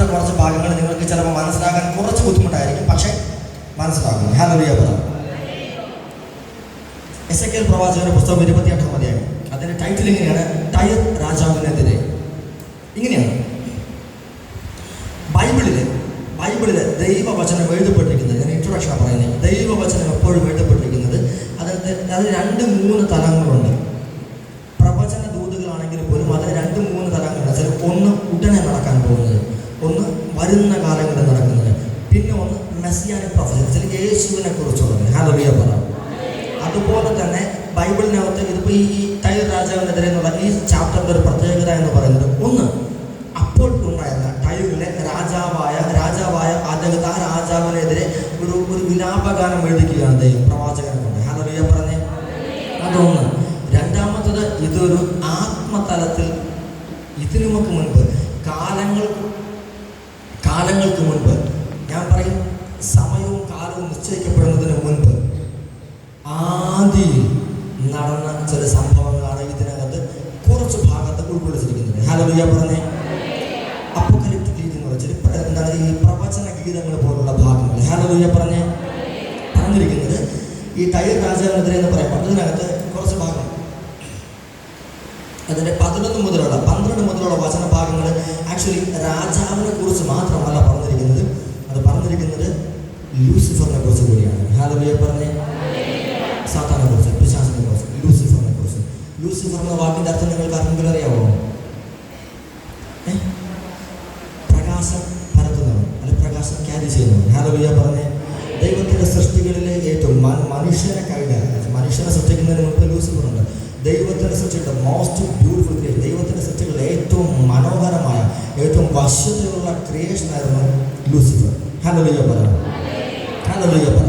അടുത്ത കുറച്ച് ഭാഗങ്ങൾ നിങ്ങൾക്ക് ചിലപ്പോൾ മനസ്സിലാക്കാൻ കുറച്ച് ബുദ്ധിമുട്ടായിരിക്കും. പക്ഷേ മനസ്സിലാകുന്നു ഹാലറിയ പദം എസ് എ കെൽ പ്രവാചകന്റെ പുസ്തകം ഇരുപത്തിയെട്ടാം അധ്യായം. അതിന്റെ ടൈറ്റിൽ ഇങ്ങനെയാണ് ടയർ രാജാവിനെതിരെ. ഇങ്ങനെയാണ്. ബൈബിളിൽ ബൈബിളിൽ ദൈവവചനം എഴുതപ്പെട്ടിരിക്കുന്നത് ഞാൻ ഇൻട്രൊഡക്ഷനാണ് പറയുന്നത്. ദൈവവചനം എപ്പോഴും എഴുതപ്പെട്ടിരിക്കുന്നത് അതിനകത്ത് അത് രണ്ട് മൂന്ന് തലങ്ങളുണ്ട്. പ്രവചന ദൂതുകളാണെങ്കിൽ പോലും അതിൽ രണ്ട് മൂന്ന് തലങ്ങളുണ്ട്. ചില ഒന്ന് ഉടനെ ഒന്ന് വരുന്ന കാലങ്ങളിൽ നടക്കുന്നത്. പിന്നെ ഒന്ന് മെസ്സിയാനി ചില യേശുവിനെ കുറിച്ചുള്ളത് ഹലോ പറ. അതുപോലെ തന്നെ ബൈബിളിനകത്ത് ഇതിപ്പോൾ ഈ തൈർ രാജാവിനെതിരെ എന്നുള്ള ഈ ചാപ്റ്ററിന്റെ ഒരു പ്രത്യേകത എന്ന് പറയുന്നത് ഒന്ന് അപ്പോൾ ഉണ്ടായിരുന്ന ടൈറിലെ രാജാവായ രാജാവായ അദ്ദേഹത്തെ ആ രാജാവിനെതിരെ ഒരു ഒരു വിലാപഗാനം എഴുതിക്കുകയാണ് ദൈവം പ്രവാചകനെ കൊണ്ട് ഹാലോറിയ പറഞ്ഞേ. അതൊന്ന്. രണ്ടാമത്തത് ഇതൊരു ആത്മതലത്തിൽ ഇതിനുമൊക്കെ മുൻപ് കാലങ്ങൾക്ക് മുൻപ് ഞാൻ പറയും സമയവും കാലവും നിശ്ചയിക്കപ്പെടുന്നതിന് മുൻപ് ആദ്യം നടന്ന ചില സംഭവങ്ങളാണ് ഇതിനകത്ത് കുറച്ച് ഭാഗത്ത് ഉൾക്കൊള്ളിച്ചിരിക്കുന്നത്. ഹാലോലിയ പറഞ്ഞേ. എന്ന് വെച്ചാൽ പ്ര- എന്താണ് ഈ പ്രവചന ഗീതങ്ങൾ പോലുള്ള ഭാഗങ്ങൾ. ഹാലോലിയ പറഞ്ഞേ. പറഞ്ഞിരിക്കുന്നത് ഈ ടൈർ രാജാവിനെതിരെ എന്ന് പറയുമ്പോൾ അതിനകത്ത് കുറച്ച് ഭാഗം അതിന്റെ പതിനൊന്ന് മുതലുള്ള പന്ത്രണ്ട് മുതലുള്ള വചന ഭാഗങ്ങൾ ആക്ച്വലി രാജാവിനെ കുറിച്ച് മാത്രമല്ല പറഞ്ഞിരിക്കുന്നത്. അത് പറഞ്ഞിരിക്കുന്നത് ലൂസിഫറിനെ കുറിച്ച് കൂടിയാണ്. ഹാലവിയെ പറഞ്ഞേ? സാത്താനെ കുറിച്ച് പിശാസിനെ കുറിച്ച് ലൂസിഫറിനെ കുറിച്ച്. ലൂസിഫർ എന്ന വാക്കിന്റെ അർത്ഥം നിങ്ങൾക്ക് ആർക്കെങ്കിലും അറിയാമോ പ്രകാശം പരത്തുന്നവൻ അല്ലെ പ്രകാശം ക്യാരി ചെയ്യുന്നവൻ. ഹാലവിയ പറഞ്ഞേ? ദൈവത്തിന്റെ സൃഷ്ടികളിലെ ഏറ്റവും മനുഷ്യനെ ഉണ്ട് ദൈവത്തിന്റെ സൃഷ്ടിയുടെ മോസ്റ്റ് ബ്യൂട്ടിഫുൾ ക്രിയേഷൻ ദൈവത്തിന്റെ സൃഷ്ടികളിലെ ഏറ്റവും മനോഹരമായ ഏറ്റവും വശ്യതയുള്ള ക്രിയേഷൻ ആയിരുന്നു ലൂസിഫർ ഹാലവിയ പറ ഹാലവിയ പറ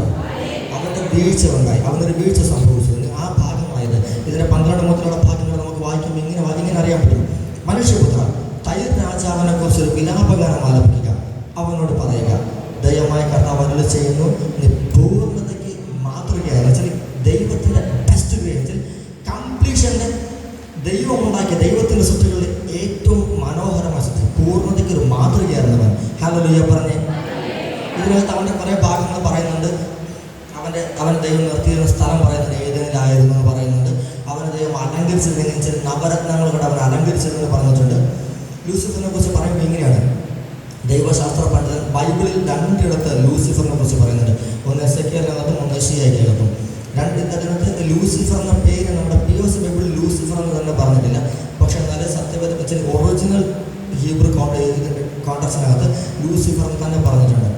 അവന്റെ വീഴ്ച ഉണ്ടായി. അവനൊരു വീഴ്ച സംഭവിച്ചു. ആ ഭാഗമായത് ഇതിന്റെ പന്ത്രണ്ട് മുതലുള്ള ഭാഗങ്ങൾ നമുക്ക് വായിക്കുമ്പോൾ ഇങ്ങനെ ഇങ്ങനെ അറിയാൻ പറ്റും. മനുഷ്യപുത്ര തൈർ രാജാവിനെ കുറിച്ച് ഒരു വിലാപകാരം ആലപിക്കുക. അവനോട് പറയുക ദയമായി കർത്താവ് അരുളി ചെയ്യുന്നു നീ പൂർണതയ്ക്ക് ദൈവം ഉണ്ടാക്കിയ ദൈവത്തിന്റെ സൃഷ്ടികളിൽ ഏറ്റവും മനോഹരമായ സൃഷ്ടി പൂർണതയ്ക്ക് ഒരു മാതൃകയായിരുന്നവൻ. ഹലോ പറഞ്ഞേ. ഇതിനകത്ത് അവന്റെ കുറേ ഭാഗങ്ങൾ പറയുന്നുണ്ട്. അവന്റെ അവൻ ദൈവം നിർത്തിയിരുന്ന സ്ഥലം പറയുന്നത് ഏതെങ്കിലായിരുന്നു എന്ന് പറയുന്നുണ്ട്. അവനെ ദൈവം അലങ്കരിച്ചിരുന്നെങ്കിൽ ചില നവരത്നങ്ങൾ കൊണ്ട് അവൻ അലങ്കരിച്ചിരുന്നു പറഞ്ഞിട്ടുണ്ട്. ലൂസിഫറിനെ കുറിച്ച് പറയുമ്പോൾ ഇങ്ങനെയാണ്. ദൈവശാസ്ത്ര പണ്ഡിതൻ ബൈബിളിൽ രണ്ടിടത്ത് ലൂസിഫറിനെ കുറിച്ച് പറയുന്നുണ്ട് ഒന്ന് എസ് എക്കകത്തും ഒന്ന് എഷിയക്കകത്തും രണ്ട് അതിനകത്ത് ലൂസിഫർ എന്ന പേര് നമ്മുടെ പി ഒ സി ബൈബിളിൽ ലൂസിഫർ എന്ന് തന്നെ പറഞ്ഞിട്ടില്ല. പക്ഷെ എന്നാലും സത്യവേദ വെച്ചാൽ ഒറിജിനൽ ഹീബ്രു കോണ്ട കോണ്ടക്സിനകത്ത് ലൂസിഫർ എന്ന് തന്നെ പറഞ്ഞിട്ടുണ്ട്.